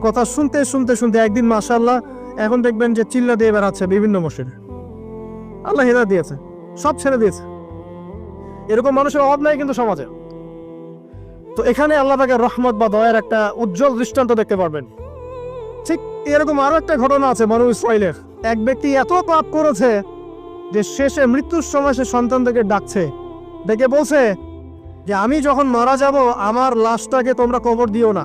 কথা শুনতে শুনতে শুনতে একদিন, মাশাআল্লাহ, এখন দেখবেন যে চিল্লা দিয়ে বেড়াচ্ছে বিভিন্ন মসজিদে। আল্লাহ হেদা দিয়েছে, সব ছেড়ে দিয়েছে। এরকম মানুষের অভাব নাই কিন্তু সমাজে। তো এখানে আল্লাহ পাকের রহমত বা দয়ার একটা উজ্জ্বল দৃষ্টান্ত দেখতে পারবেন। ঠিক এরকম আরও একটা ঘটনা আছে মানুষ ইসরায়েলের এক ব্যক্তি এত পাপ করেছে যে শেষে মৃত্যুর সময় সে সন্তানদেরকে ডাকছে। ডেকে বলছে যে, আমি যখন মারা যাব, আমার লাশটাকে তোমরা কবর দিও না।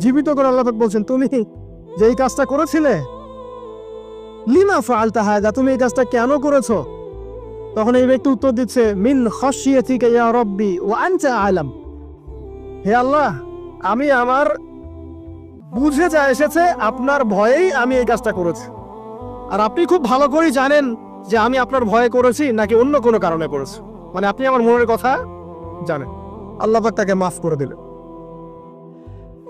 জীবিত করে আল্লাহ বলছেন, তুমি যে এই কাজটা করেছিলে, লিমা ফালতা হায়দা তুমি এই কাজটা কেন করেছ? তখন এই ব্যক্তি উত্তর দিচ্ছে, মিন রব্বি ওয়া আনতা আলাম। হে আল্লাহ, আমি আমার বুঝে যা এসেছে, আপনার ভয়েই আমি এই কাজটা করেছি। আর আপনি খুব ভালো করেই জানেন যে আমি আপনার ভয়ে করেছি নাকি অন্য কোনো কারণে করেছি। মানে আপনি আমার মনের কথা জানেন। আল্লাহ তাকে মাফ করে দিলেন।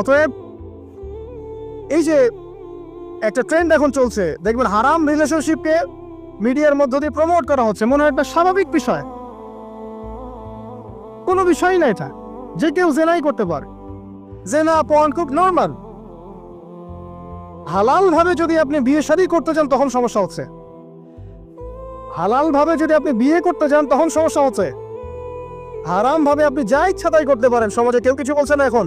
অতএব এই যে একটা ট্রেন্ড এখন চলছে, দেখবেন হারাম রিলেশনশিপকে মিডিয়ার মধ্য দিয়ে প্রমোট করা হচ্ছে, মনে হয় একটা স্বাভাবিক বিষয়। কোনো বিষয় না এটা, যে কেউ জেনাই করতে পারে। জেনা, পণ খুব নর্মাল হালাল ভাবে যদি আপনি বিয়ে শাদী করতে চান, তখন সমস্যা হচ্ছে। হালাল ভাবে যদি আপনি বিয়ে করতে চান, তখন সমস্যা হচ্ছে। হারাম ভাবে আপনি যা ইচ্ছা তাই করতে পারেন, সমাজে কেউ কিছু বলছে না এখন।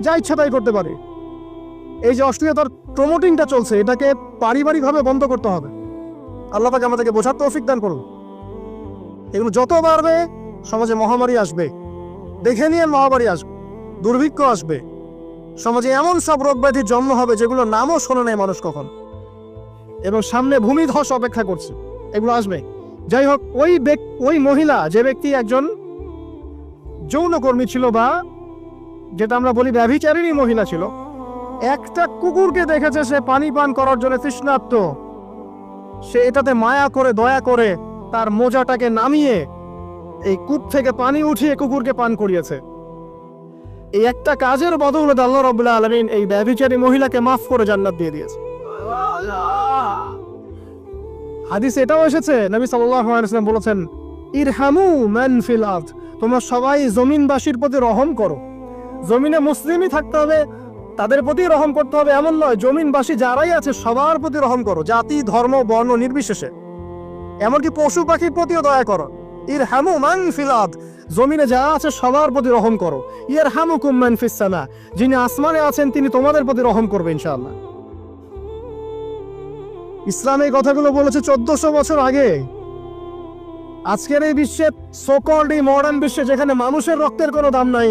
যা ইচ্ছা তাই করতে পারে। এই যে অশ্লীলতার প্রমোটিংটা চলছে, এটাকে পারিবারিকভাবে বন্ধ করতে হবে। আল্লাহ পাকে আমাদেরকে বোঝার তৌফিক দান করুন। এগুলো যত বাড়বে, সমাজে মহামারী আসবে। দেখে নিয়ে মহামারী আসবে দুর্ভিক্ষ আসবে। সমাজে এমন সব রোগ ব্যাধির জন্ম হবে যেগুলো নামও শোনে নেই মানুষ কখন। এবং সামনে ভূমিধস অপেক্ষা করছে। এগুলো আসবে। যাই হোক, ওই ওই মহিলা, যে ব্যক্তি একজন যৌনকর্মী ছিল বা যেটা আমরা বলি ব্যভিচারিণী মহিলা ছিল। একটা কুকুরকে দেখেছে, সে পানি পান করার জন্য তৃষ্ণার্ত। সে এটাতে মায়া করে, দয়া করে তার মোজাটাকে নামিয়ে এই কূপ থেকে পানি উঠিয়ে কুকুরকে পান করিয়েছে। এই একটা কাজের বদৌলতে আল্লাহ রবুল্লাহ আলমিন এই ব্যভিচারী মহিলাকে মাফ করে জান্নাত দিয়ে দিয়েছে। হাদিস এটাও এসেছে, নবী আলাইহি বলেছেন, ইরহামু মান ফিল তোমরা সবাই জমিনবাসীর প্রতি রহম করো। জমিনে মুসলিমই থাকতে হবে, তাদের প্রতি রহম করতে হবে এমন নয়, জমিনবাসী যারাই আছে সবার প্রতি রহম করো, জাতি, ধর্ম, বর্ণ নির্বিশেষে। এমনকি পশু পাখির প্রতিও দয়া করো। ইর হামু মান ফিলাদ জমিনে যা আছে সবার প্রতি রহম করো। ইয়ার হামু কুম্মান ফিসানা যিনি আসমানে আছেন তিনি তোমাদের প্রতি রহম করবে ইনশাআল্লাহ। ইসলাম এই কথাগুলো বলেছে চোদ্দশো বছর আগে। আজকের এই বিশ্বে সোকল্ড এই মডার্ন বিশ্বে যেখানে মানুষের রক্তের কোনো দাম নাই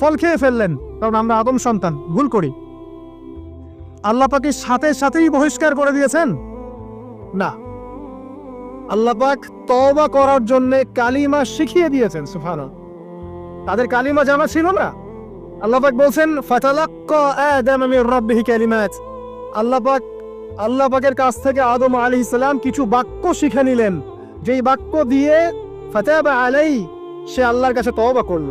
ফল খেয়ে ফেললেন, কারণ আমরা আদম সন্তান, ভুল করি। আল্লাহ পাকে সাথে সাথেই বহিষ্কার করে দিয়েছেন? না। আল্লাহ পাক তওবা করার জন্য কালিমা শিখিয়ে দিয়েছেন সুফান তাদের কালিমা জানা ছিল না। আল্লাহ পাক বলছেন আল্লাহ পাক, আল্লাহ পাকের কাছ থেকে আদম আলাইহিস সালাম কিছু বাক্য শিখে নিলেন। যেই বাক্য দিয়ে ফাতাবা আলাই সে আল্লাহর কাছে তওবা করল।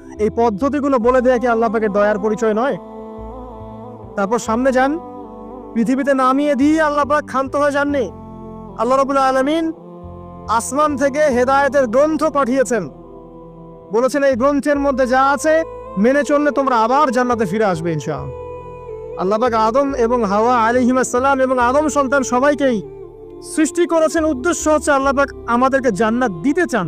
এই পদ্ধতিগুলো বলে দেয়া কি আল্লাহ পাকের দয়ার পরিচয় নয়? তারপর সামনে যান। পৃথিবীতে নামিয়ে দিয়ে আল্লাহ পাক ক্ষান্ত হয়ে যাননি। আল্লাহ রবুল্লা আলমিন আসমান থেকে হেদায়েতের গ্রন্থ পাঠিয়েছেন। বলেছেন, এই গ্রন্থের মধ্যে যা আছে, মেনে চললে তোমরা আবার জান্নাতে ফিরে আসবে ইনশাআল্লাহ। আল্লাহ পাক আদম এবং হাওয়া আলিহিমাসাল্লাম এবং আদম সন্তান সবাইকেই সৃষ্টি করেছেন। উদ্দেশ্য হচ্ছে আল্লাহ পাক আমাদেরকে জান্নাত দিতে চান।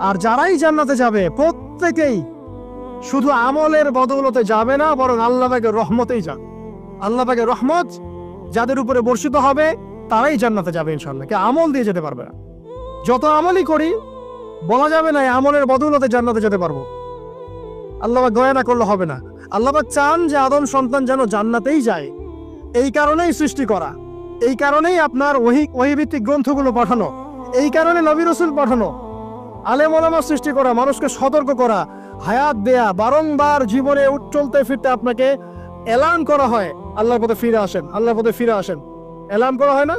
আর যারাই জান্নাতে যাবে, প্রত্যেকেই শুধু আমলের বদৌলতে যাবে না, বরং আল্লাহ পাকের রহমতেই যাবে। আল্লাহ পাকের রহমত যাদের উপরে বর্ষিত হবে, তারাই জান্নাতে যাবে ইনশাল্লাহ কে আমল দিয়ে যেতে পারবে না। যত আমলই করি, বলা যাবে না আমলের বদৌলতে জান্নাতে যেতে পারব। আল্লাহ পাক দয়া না করলে হবে না। আল্লাহ পাক চান যে আদম সন্তান যেন জান্নাতেই যায়। এই কারণেই সৃষ্টি করা। এই কারণেই আপনার ওহি ওহিভিত্তিক গ্রন্থগুলো পাঠানো। এই কারণে নবী রসুল পাঠানো। আলেম ওলামা সৃষ্টি করা, মানুষকে সতর্ক করা, হায়াত দেয়া, বারংবার জীবনে উঠ- চলতে ফিরতে আপনাকে এলান করা হয়। আল্লাহর পথে ফিরে আসেন, আল্লাহর পথে ফিরে আসেন। এলান করা হয় না?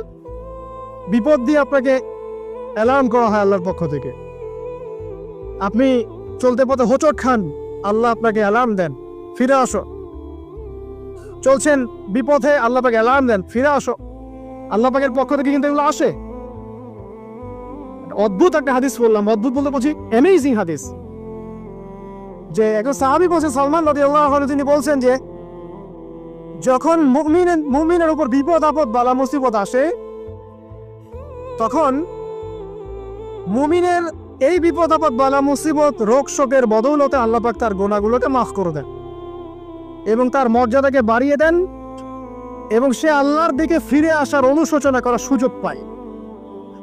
বিপদ দিয়ে আপনাকে এলান করা হয় আল্লাহর পক্ষ থেকে। আপনি চলতে পথে হোঁচট খান, আল্লাহ আপনাকে অ্যালার্ম দেন, ফিরে আসো। চলছেন বিপথে, আল্লাহ পাকে অ্যালার্ম দেন, ফিরে আসো। আল্লাহ পাকের পক্ষ থেকে কিন্তু এগুলো আসে। অদ্ভুত একটা হাদিস বললাম, অদ্ভুত বলতে বলছি অ্যামেজিং হাদিস। যে একজন সাহাবি বলছেন সালমান নদী আল্লাহ তিনি বলছেন যে, যখন মুমিনের মুমিনের উপর বিপদ, আপদ, বালা, মুসিবত আসে, তখন মুমিনের এই বিপদ, আপদ, বালা, মুসিবত, রোগ, শোকের বদৌলতে আল্লাহ পাক তার গোনাগুলোকে মাফ করে দেন এবং তার মর্যাদাকে বাড়িয়ে দেন এবং সে আল্লাহর দিকে ফিরে আসার অনুশোচনা করার সুযোগ পায়।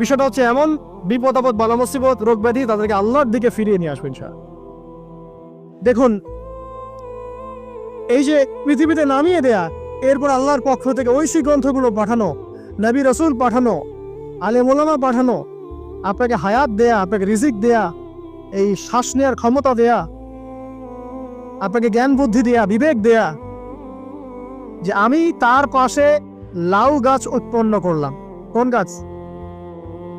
বিষয়টা হচ্ছে এমন, বিপদ আপদ, বালা মুসিবত, রোগ ব্যাধি, তাদেরকে আল্লাহর দিকে ফিরিয়ে নিয়ে আসবে ইনশাআল্লাহ। দেখুন, এই যে পৃথিবীতে নামিয়ে দেয়া, এরপর আল্লাহর পক্ষ থেকে ঐশী গ্রন্থগুলো পাঠানো, নবী রসুল পাঠানো, আলে মোলামা পাঠানো, আপনাকে হায়াত দেয়া, আপনাকে রিজিক দেয়া, এই শ্বাস নেওয়ার ক্ষমতা দেয়া, আপনাকে জ্ঞান বুদ্ধি দেয়া, বিবেক দেয়া, যে আমি তার পাশে লাউ গাছ উৎপন্ন করলাম কোন গাছ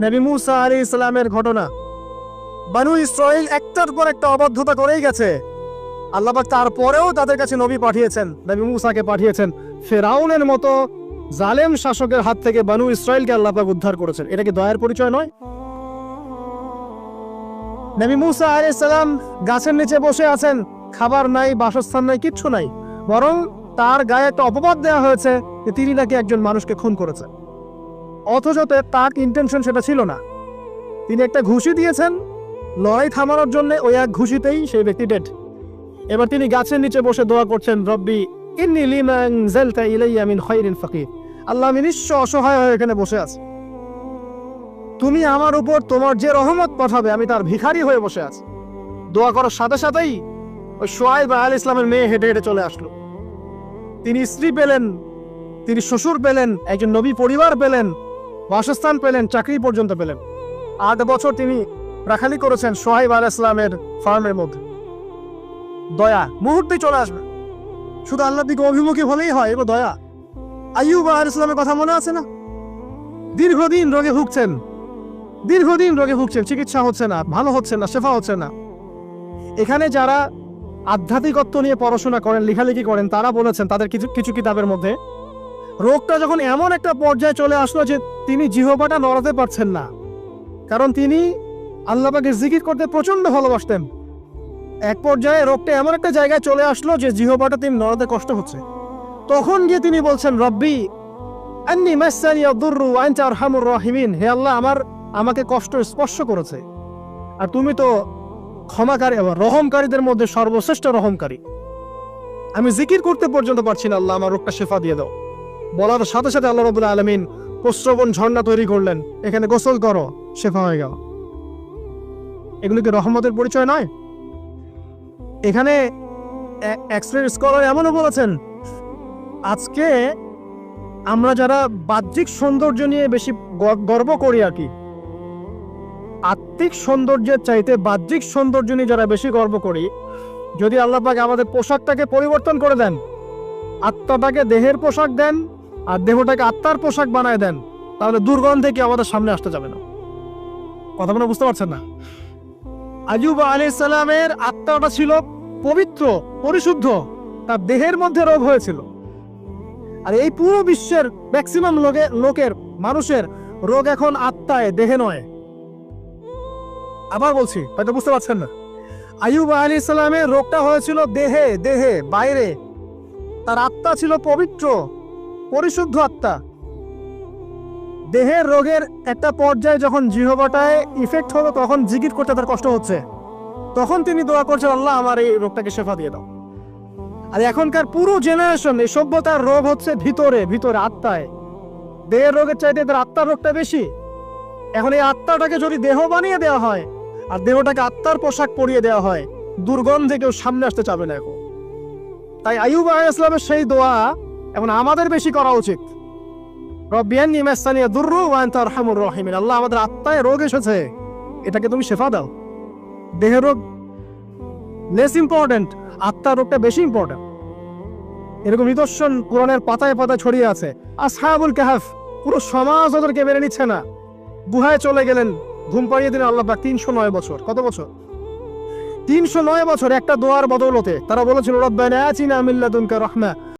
নবী মুসা আলী ইসলামের ঘটনা। বানু ইসরাইল একটার পর একটা অবাধ্যতা করেই গেছে। আল্লাহবাক তারপরেও তাদের কাছে নবী পাঠিয়েছেন, নবী মুসাকে পাঠিয়েছেন। ফেরাউনের মতো জালেম শাসকের হাত থেকে বানু ইসরায়েলকে আল্লাহ পাক উদ্ধার করেছেন। এটা কি দয়ার পরিচয় নয়? নবী মুসা আলাইহিস সালাম গাছের নিচে বসে আছেন। খাবার নাই, বাসস্থান নাই, কিচ্ছু নাই। বরং তার গায়ে একটা অপবাদ দেওয়া হয়েছে যে তিনি নাকি একজন মানুষকে খুন করেছেন। অথচ তার ইন্টেনশন সেটা ছিল না। তিনি একটা ঘুষি দিয়েছেন, লড়াই থামানোর জন্য ওই এক ঘুষিতেই সেই ব্যক্তি ডেড এবার তিনি গাছের নিচে বসে দোয়া করছেন, রব্বি, ইন্নি লিমা আনজালতা ইলাইয়া মিন খায়রিন ফাকির। আল্লাহ আমি নিঃস্ব অসহায় হয়ে এখানে বসে আছি। তুমি আমার উপর তোমার যে রহমত পাঠাবে, আমি তার ভিখারি হয়ে বসে আছি। দোয়া করার সাথে সাথেই ওই সোয়াইব আল ইসলামের মেয়ে হেঁটে হেঁটে চলে আসলো। তিনি স্ত্রী পেলেন, তিনি শ্বশুর পেলেন, একজন নবী পরিবার পেলেন বাসস্থান পেলেন, চাকরি পর্যন্ত পেলেন। আট বছর তিনি রাখালি করেছেন সোহাইব আল ইসলামের ফার্মের মধ্যে। দয়া, মুহূর্তে চলে আসবে। শুধু আল্লাহর দিকে অভিমুখী হলেই হয়, এবার দয়া। আইয়ুব আল ইসলামের কথা মনে আছে না? দীর্ঘদিন রোগে ভুগছেন। দীর্ঘদিন রোগে ভুগছেন, চিকিৎসা হচ্ছে না, ভালো হচ্ছে না, শেফা হচ্ছে না। এখানে যারা আধ্যাত্মিকত্ব নিয়ে পড়াশোনা করেন, লেখালেখি করেন, তারা বলেছেন, তাদের কিছু কিছু কিতাবের মধ্যে রোগটা যখন এমন একটা পর্যায়ে চলে আসলো যে তিনি জিহবাটা নড়াতে পারছেন না। কারণ তিনি আল্লাহকে জিকির করতে প্রচণ্ড ভালোবাসতেন। এক পর্যায়ে রোগটা এমন একটা জায়গায় চলে আসলো যে জিহবাটা তিনি নড়াতে কষ্ট হচ্ছে। তখন গিয়ে তিনি বলছেন, রব্বি, আন্নি মাসানি আদুররু আনতা আরহামুর রাহিমিন। হে আল্লাহ, আমার, আমাকে কষ্ট স্পর্শ করেছে। আর তুমি তো ক্ষমাকারী আবার রহমকারীদের মধ্যে সর্বশ্রেষ্ঠ রহমকারী। আমি জিকির করতে পর্যন্ত পারছি না, আল্লাহ, আমার রোগটা শেফা দিয়ে দাও। বলার সাথে সাথে আল্লাহ রবুল্লা আলমিন প্রশ্রবণ ঝর্ণা তৈরি করলেন। এখানে গোসল করো, শেফা হয়ে গেল এগুলো কি রহমতের পরিচয় নয়? এখানে স্কলার এমনও বলেছেন, আজকে আমরা যারা বাহ্যিক সৌন্দর্য নিয়ে বেশি গর্ব করি আর কি, আত্মিক সৌন্দর্যের চাইতে বাহ্যিক সৌন্দর্য নিয়ে যারা বেশি গর্ব করি, যদি আল্লাহ পাক আমাদের পোশাকটাকে পরিবর্তন করে দেন, আত্মাটাকে দেহের পোশাক দেন আর দেহটাকে আত্মার পোশাক বানায় দেন, তাহলে দুর্গন্ধে কি আমাদের সামনে আসতে যাবে না? কথা মনে বুঝতে পারছেন না? আজুব আলি সালামের আত্মাটা ছিল পবিত্র, পরিশুদ্ধ, তার দেহের মধ্যে রোগ হয়েছিল। আর এই পুরো বিশ্বের ম্যাক্সিমাম লোকে লোকের, মানুষের রোগ এখন আত্মায়, দেহে নয়। আবার বলছি হয়তো বুঝতে পারছেন না? আয়ুব আলী ইসলামের রোগটা হয়েছিল দেহে দেহে, বাইরে। তার আত্মা ছিল পবিত্র পরিশুদ্ধ আত্মা। দেহের রোগের একটা পর্যায়ে যখন জিহবাটায় ইফেক্ট হলো, তখন জিকির করতে তার কষ্ট হচ্ছে। তখন তিনি দোয়া করছেন, আল্লাহ, আমার এই রোগটাকে শেফা দিয়ে দাও। আর এখনকার পুরো জেনারেশন এই সভ্যতার রোগ হচ্ছে ভিতরে ভিতরে, আত্মায়। দেহের রোগের চাইতে তার আত্মার রোগটা বেশি। এখন এই আত্মাটাকে যদি দেহ বানিয়ে দেওয়া হয়, আর দেহটাকে আত্মার পোশাক পরিয়ে দেওয়া হয়, দুর্গন্ধে কেউ সামনে আসতে চাবে না এখন। তাই আইয়ুব ইসলামের সেই দোয়া এখন আমাদের বেশি করা উচিত। আল্লাহ আমাদের আত্মায় রোগ এসেছে। এটাকে তুমি শেফা দাও। দেহের রোগ লেস ইম্পর্টেন্ট আত্মার রোগটা বেশি ইম্পর্টেন্ট এরকম নিদর্শন কোরআনের পাতায় পাতায় ছড়িয়ে আছে। আসহাবুল কাহাফ, পুরো সমাজ ওদেরকে মেনে নিচ্ছে না। গুহায় চলে গেলেন, ঘুম পাড়িয়ে দিলেন আল্লাহ তিনশো নয় বছর। কত বছর? তিনশো নয় বছর একটা দোয়ার বদৌলতে। তারা বলেছিল, রব্বানা আতিনা মিন লাদুনকা রাহমা।